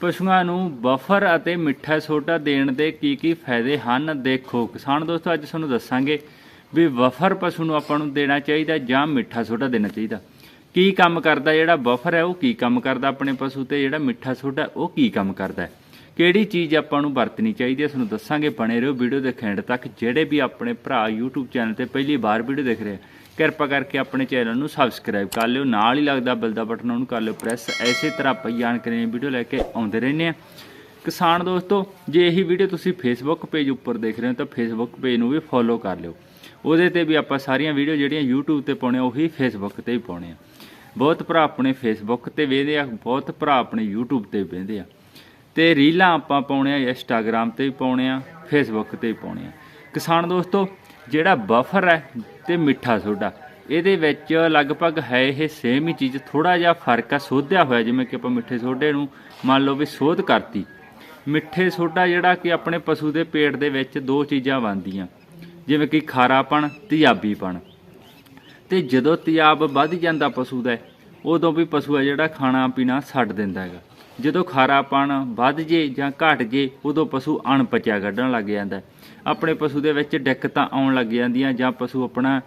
ਪਸ਼ੂਆਂ ਨੂੰ ਬਫਰ ਅਤੇ ਮਿੱਠਾ ਸੋਡਾ ਦੇਣ ਦੇ ਕੀ ਕੀ ਫਾਇਦੇ ਹਨ, ਦੇਖੋ। ਕਿਸਾਨ ਦੋਸਤੋ, ਅੱਜ ਤੁਹਾਨੂੰ ਦੱਸਾਂਗੇ ਵੀ ਬਫਰ ਪਸ਼ੂ ਨੂੰ ਆਪਾਂ ਨੂੰ ਦੇਣਾ ਚਾਹੀਦਾ ਜਾਂ ਮਿੱਠਾ ਸੋਡਾ ਦੇਣਾ ਚਾਹੀਦਾ। ਕੀ ਕੰਮ ਕਰਦਾ ਜਿਹੜਾ ਬਫਰ ਹੈ, ਉਹ ਕੀ ਕੰਮ ਕਰਦਾ ਆਪਣੇ ਪਸ਼ੂ ਤੇ? ਜਿਹੜਾ ਮਿੱਠਾ ਸੋਡਾ, ਉਹ ਕੀ ਕੰਮ ਕਰਦਾ ਕਿਹੜੀ ਚੀਜ਼ ਆਪਾਂ ਨੂੰ ਵਰਤਣੀ ਚਾਹੀਦੀ ਹੈ, ਤੁਹਾਨੂੰ ਦੱਸਾਂਗੇ, ਬਣੇ ਰਹੋ ਵੀਡੀਓ ਦੇ ਐਂਡ ਤੱਕ। ਜਿਹੜੇ ਵੀ ਆਪਣੇ ਭਰਾ YouTube ਚੈਨਲ ਤੇ ਪਹਿਲੀ ਵਾਰ ਵੀਡੀਓ ਦੇਖ ਰਹੇ ਆ, ਕਿਰਪਾ ਕਰਕੇ ਆਪਣੇ ਚੈਨਲ ਨੂੰ ਸਬਸਕ੍ਰਾਈਬ ਕਰ ਲਿਓ। ਨਾਲ ਹੀ ਲੱਗਦਾ ਬੈਲ ਦਾ ਬਟਨ ਉਹਨੂੰ ਕਰ ਲਿਓ ਪ੍ਰੈਸ ਐਸੇ ਤਰ੍ਹਾਂ ਆਪਾਂ ਜਾਣਕਾਰੀ ਵੀਡੀਓ ਲੈ ਕੇ ਆਉਂਦੇ ਰਹਿੰਦੇ ਆ। ਕਿਸਾਨ ਦੋਸਤੋ, ਜੇ ਇਹੀ ਵੀਡੀਓ ਤੁਸੀਂ ਫੇਸਬੁੱਕ ਪੇਜ ਉੱਪਰ ਦੇਖ ਰਹੇ ਹੋ, ਤਾਂ ਫੇਸਬੁੱਕ ਪੇਜ ਨੂੰ ਵੀ ਫੋਲੋ ਕਰ ਲਿਓ। ਉਹਦੇ ਤੇ ਵੀ ਆਪਾਂ ਸਾਰੀਆਂ ਵੀਡੀਓ ਜਿਹੜੀਆਂ YouTube ਤੇ ਪਾਉਣੇ ਉਹੀ ਫੇਸਬੁੱਕ ਤੇ ਹੀ ਪਾਉਣੇ ਆ। ਬਹੁਤ ਭਰਾ ਆਪਣੇ ਫੇਸਬੁੱਕ ਤੇ ਵੇਖਦੇ ਆ, ਬਹੁਤ ਭਰਾ ਆਪਣੇ YouTube ਤੇ ਵੇਖਦੇ ਆ। ਤੇ ਰੀਲਾਂ ਆਪਾਂ ਪਾਉਣੇ ਆ ਇੰਸਟਾਗ੍ਰam ਤੇ ਵੀ ਪਾਉਣੇ ਆ ਫੇਸਬੁੱਕ ਤੇ ਵੀ ਪਾਉਣੇ ਆ। ਕਿਸਾਨ ਦੋਸਤੋ, ਜਿਹੜਾ ਬਫਰ ਹੈ ਤੇ ਮਿੱਠਾ ਸੋਡਾ, ਇਹਦੇ ਵਿੱਚ ਲਗਭਗ ਹੈ ਇਹ ਸੇਮ ਹੀ ਚੀਜ਼ ਥੋੜਾ ਜਿਹਾ ਫ਼ਰਕ ਆ, ਸੋਧਿਆ ਹੋਇਆ ਜਿਵੇਂ ਕਿ ਆਪਾਂ ਮਿੱਠੇ ਸੋਡੇ ਨੂੰ ਮੰਨ ਲਓ ਵੀ ਸੋਧ ਕਰਤੀ। ਮਿੱਠੇ ਸੋਡਾ ਜਿਹੜਾ ਕਿ ਆਪਣੇ ਪਸ਼ੂ ਦੇ ਪੇਟ ਦੇ ਵਿੱਚ ਦੋ ਚੀਜ਼ਾਂ ਬਣਦੀਆਂ, ਜਿਵੇਂ ਕਿ ਖਾਰਾਪਣ, ਤੇਜ਼ਾਬੀਪਣ। ਤੇ ਜਦੋਂ ਤਿਆਬ ਵੱਧ ਜਾਂਦਾ ਪਸ਼ੂ ਦਾ, ਉਦੋਂ ਵੀ ਪਸ਼ੂ ਆ ਜਿਹੜਾ ਖਾਣਾ ਪੀਣਾ ਛੱਡ ਦਿੰਦਾ ਹੈਗਾ। ਜਦੋਂ ਖਾਰਾਪਣ ਵੱਧ ਜੇ ਜਾਂ ਘਟ ਜੇ, ਉਦੋਂ ਪਸ਼ੂ ਅਣਪਚਿਆ ਕੱਢਣ ਲੱਗ ਜਾਂਦਾ। ਆਪਣੇ ਪਸ਼ੂ ਦੇ ਵਿੱਚ ਦਿੱਕਤਾਂ ਆਉਣ ਲੱਗ ਜਾਂਦੀਆਂ ਜਾਂ ਪਸ਼ੂ ਆਪਣਾ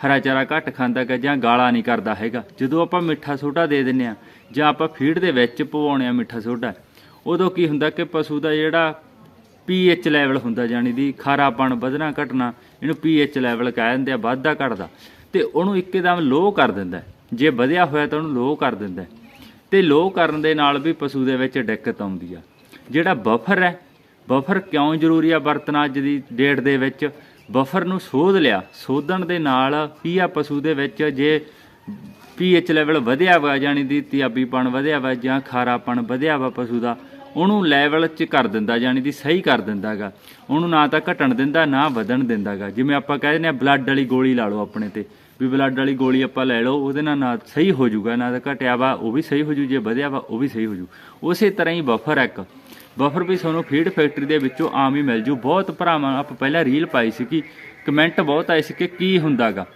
ਹਰਾ ਚਾਰਾ ਘੱਟ ਖਾਂਦਾ ਹੈਗਾ ਜਾਂ ਗਾਲਾ ਨਹੀਂ ਕਰਦਾ ਹੈਗਾ। ਜਦੋਂ ਆਪਾਂ ਮਿੱਠਾ ਸੋਡਾ ਦੇ ਦਿੰਨੇ ਆ ਜਾਂ ਆਪਾਂ ਫੀਡ ਦੇ ਵਿੱਚ ਪਵਾਉਣੇ ਆ ਮਿੱਠਾ ਸੋਡਾ, ਉਦੋਂ ਕੀ ਹੁੰਦਾ ਕਿ ਪਸ਼ੂ ਦਾ ਜਿਹੜਾ ਪੀਐਚ ਲੈਵਲ ਹੁੰਦਾ ਜਾਨੀ ਦੀ ਖਾਰਾਪਣ ਵਧਣਾ ਘਟਣਾ, ਇਹਨੂੰ ਪੀਐਚ ਲੈਵਲ ਕਹਿ ਦਿੰਦੇ ਆ ਵੱਧਦਾ ਘਟਦਾ। ਤੇ ਉਹਨੂੰ ਇੱਕਦਮ ਲੋਅ ਕਰ ਦਿੰਦਾ। ਜੇ ਵਧਿਆ ਹੋਇਆ ਤਾਂ ਉਹਨੂੰ ਲੋਅ ਕਰ ਦਿੰਦਾ। ਤੇ ਲੋ ਕਰਨ ਦੇ ਨਾਲ ਵੀ ਪਸ਼ੂ ਦੇ ਵਿੱਚ ਦਿੱਕਤ ਆਉਂਦੀ ਆ। ਜਿਹੜਾ ਬਫਰ ਹੈ, ਬਫਰ ਕਿਉਂ ਜ਼ਰੂਰੀ ਆ ਵਰਤਣਾ ਅੱਜ ਦੀ ਡੇਟ ਦੇ ਵਿੱਚ? ਬਫਰ ਨੂੰ ਸੋਧ ਲਿਆ। ਸੋਧਣ ਦੇ ਨਾਲ ਕੀ ਆ ਪਸ਼ੂ ਦੇ ਵਿੱਚ? ਜੇ ਪੀਐਚ ਲੈਵਲ ਵਧਿਆ ਵਾ ਜਾਨੀ ਦੀ ਤਿਆਬੀਪਣ ਵਧਿਆ ਵਾ ਜਾਂ ਖਾਰਾਪਣ ਵਧਿਆ ਵਾ ਪਸ਼ੂ ਦਾ, ਉਹਨੂੰ ਲੈਵਲ 'ਚ ਕਰ ਦਿੰਦਾ ਜਾਨੀ ਦੀ ਸਹੀ ਕਰ ਦਿੰਦਾਗਾ ਉਹਨੂੰ ਨਾ ਤਾਂ ਘਟਣ ਦਿੰਦਾ, ਨਾ ਵਧਣ ਦਿੰਦਾਗਾ ਜਿਵੇਂ ਆਪਾਂ ਕਹਿੰਦੇ ਨੇ ਬਲੱਡ ਵਾਲੀ ਗੋਲੀ ਲਾ ਲਓ ਆਪਣੇ ਤੇ। ਵੀ ਬਲੱਡ ਵਾਲੀ ਗੋਲੀ ਆਪਾਂ ਲੈ ਲਓ, ਉਹਦੇ ਨਾਲ ਨਾ ਸਹੀ ਹੋ ਜਾਊਗਾ, ਨਾ ਤਾਂ ਘਟਿਆ ਵਾ, ਉਹ ਵੀ ਸਹੀ ਹੋ ਜੂ ਜੇ ਵਧਿਆ ਵਾ, ਉਹ ਵੀ ਸਹੀ ਹੋ ਜੂ ਉਸੇ ਤਰ੍ਹਾਂ ਹੀ ਬਫਰ ਇੱਕ। ਬਫਰ ਵੀ ਤੁਹਾਨੂੰ ਫੀਡ ਫੈਕਟਰੀ ਦੇ ਵਿੱਚੋਂ ਆਮ ਹੀ ਮਿਲ ਜੂ ਬਹੁਤ ਭਰਾਵਾਂ, ਆਪਾਂ ਪਹਿਲਾਂ ਰੀਲ ਪਾਈ ਸੀ ਕਿ ਕਮੈਂਟ ਬਹੁਤ ਆਏ ਸੀ ਕਿ ਕੀ ਹੁੰਦਾਗਾ।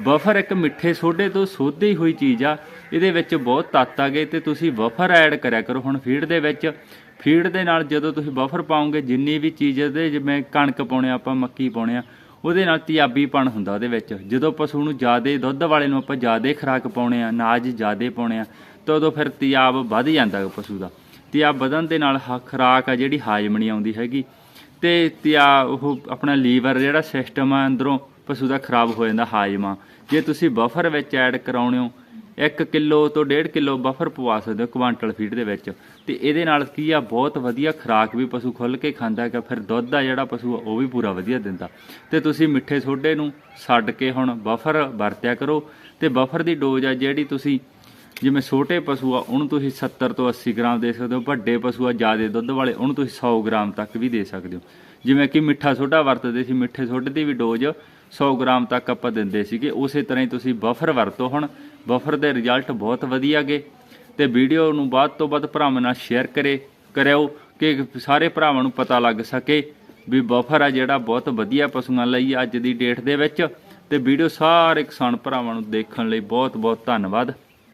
ਬਫਰ ਇੱਕ ਮਿੱਠੇ ਸੋਡੇ ਤੋਂ ਸੋਧੀ ਹੋਈ ਚੀਜ਼ ਆ, ਇਹਦੇ ਵਿੱਚ ਬਹੁਤ ਤੱਤ ਆ ਗਏ ਤੇ ਤੁਸੀਂ ਬਫਰ ਐਡ ਕਰਿਆ ਕਰੋ। ਹੁਣ ਫੀਡ ਦੇ ਵਿੱਚ ਫੀਡ ਦੇ ਨਾਲ ਜਦੋਂ ਤੁਸੀਂ ਬਫਰ ਪਾਓਗੇ, ਜਿੰਨੀ ਵੀ ਚੀਜ਼ ਦੇ ਜਿਵੇਂ ਕਣਕ ਪਾਉਣੇ ਆ, ਆਪਾਂ ਮੱਕੀ ਪਾਉਣੇ ਆ ਉਹਦੇ ਨਾਲ ਤਿਆਬੀਪਣ ਹੁੰਦਾ ਉਹਦੇ ਵਿੱਚ। ਜਦੋਂ ਪਸ਼ੂ ਨੂੰ ਜ਼ਿਆਦੇ ਦੁੱਧ ਵਾਲੇ ਨੂੰ ਆਪਾਂ ਜ਼ਿਆਦੇ ਖੁਰਾਕ ਪਾਉਣੇ ਆ, ਅਨਾਜ ਜ਼ਿਆਦੇ ਪਾਉਣੇ ਆ, ਤਾਂ ਉਦੋਂ ਫਿਰ ਤਿਆਬ ਵੱਧ ਜਾਂਦਾ ਪਸ਼ੂ ਦਾ। ਤਿਆਬ ਵਧਣ ਦੇ ਨਾਲ ਹ- ਖੁਰਾਕ ਆ ਜਿਹੜੀ ਹਾਜ਼ਮ ਨਹੀਂ ਆਉਂਦੀ ਹੈਗੀ। ਤੇ ਤਿਆ ਉਹ ਆਪਣਾ ਲੀਵਰ ਜਿਹੜਾ ਸਿਸਟਮ ਆ, ਅੰਦਰੋਂ ਪਸ਼ੂ ਦਾ ਖਰਾਬ ਹੋ ਜਾਂਦਾ ਹਾਜ਼ਮਾ। ਜੇ ਤੁਸੀਂ ਬਫਰ ਵਿੱਚ ਐਡ ਕਰਾਉਣੇ ਹੋ 1 ਕਿਲੋ ਤੋਂ 1.5 ਕਿਲੋ ਬਫਰ ਪਵਾ ਸਕਦੇ ਹੋ ਕੁਆਂਟਲ ਫੀਡ ਦੇ ਵਿੱਚ। ਤੇ ਇਹਦੇ ਨਾਲ ਕੀ ਆ ਬਹੁਤ ਵਧੀਆ ਖੁਰਾਕ ਵੀ ਪਸ਼ੂ ਖੁੱਲ ਕੇ ਖਾਂਦਾ ਹੈਗਾ ਫਿਰ ਦੁੱਧ ਆ ਜਿਹੜਾ ਪਸ਼ੂ ਆ, ਉਹ ਵੀ ਪੂਰਾ ਵਧੀਆ ਦਿੰਦਾ। ਤੇ ਤੁਸੀਂ ਮਿੱਠੇ ਸੋਡੇ ਨੂੰ ਛੱਡ ਕੇ ਹੁਣ ਬਫਰ ਵਰਤਿਆ ਕਰੋ। ਤੇ ਬਫਰ ਦੀ ਡੋਜ਼ ਆ ਜਿਹੜੀ ਤੁਸੀਂ ਜਿਵੇਂ ਛੋਟੇ ਪਸ਼ੂ ਆ ਉਹਨੂੰ ਤੁਸੀਂ 70 ਤੋਂ 80 ਗ੍ਰਾਮ ਦੇ ਸਕਦੇ ਹੋ ਵੱਡੇ ਪਸ਼ੂ ਆ ਜ਼ਿਆਦਾ ਦੁੱਧ ਵਾਲੇ ਉਹਨੂੰ ਤੁਸੀਂ 100 ਗ੍ਰਾਮ ਤੱਕ ਵੀ ਦੇ ਸਕਦੇ ਹੋ। ਜਿਵੇਂ ਕਿ ਮਿੱਠਾ ਸੋਡਾ ਵਰਤਦੇ ਸੀ, ਮਿੱਠੇ ਸੋਡੇ ਦੀ ਵੀ ਡੋਜ਼ 100 ਗ੍ਰਾਮ ਤੱਕ ਆਪਾਂ ਦਿੰਦੇ ਸੀਗੇ। ਉਸੇ ਤਰ੍ਹਾਂ ਹੀ ਤੁਸੀਂ ਬਫਰ ਵਰਤੋ ਹੁਣ। ਬਫਰ ਦੇ ਰਿਜ਼ਲਟ ਬਹੁਤ ਵਧੀਆ ਗਏ। ਤੇ ਵੀਡੀਓ ਨੂੰ ਵੱਧ ਤੋਂ ਵੱਧ ਭਰਾਵਾਂ ਨਾਲ ਸ਼ੇਅਰ ਕਰੇ, ਕਰਿਓ ਕਿ ਸਾਰੇ ਭਰਾਵਾਂ ਨੂੰ ਪਤਾ ਲੱਗ ਸਕੇ ਵੀ ਬਫਰ ਆ ਜਿਹੜਾ ਬਹੁਤ ਵਧੀਆ ਪਸ਼ੂਆਂ ਲਈ ਅੱਜ ਦੀ ਡੇਟ ਦੇ ਵਿੱਚ। ਤੇ ਵੀਡੀਓ ਸਾਰੇ ਕਿਸਾਨ ਭਰਾਵਾਂ ਨੂੰ ਦੇਖਣ ਲਈ ਬਹੁਤ ਬਹੁਤ ਧੰਨਵਾਦ।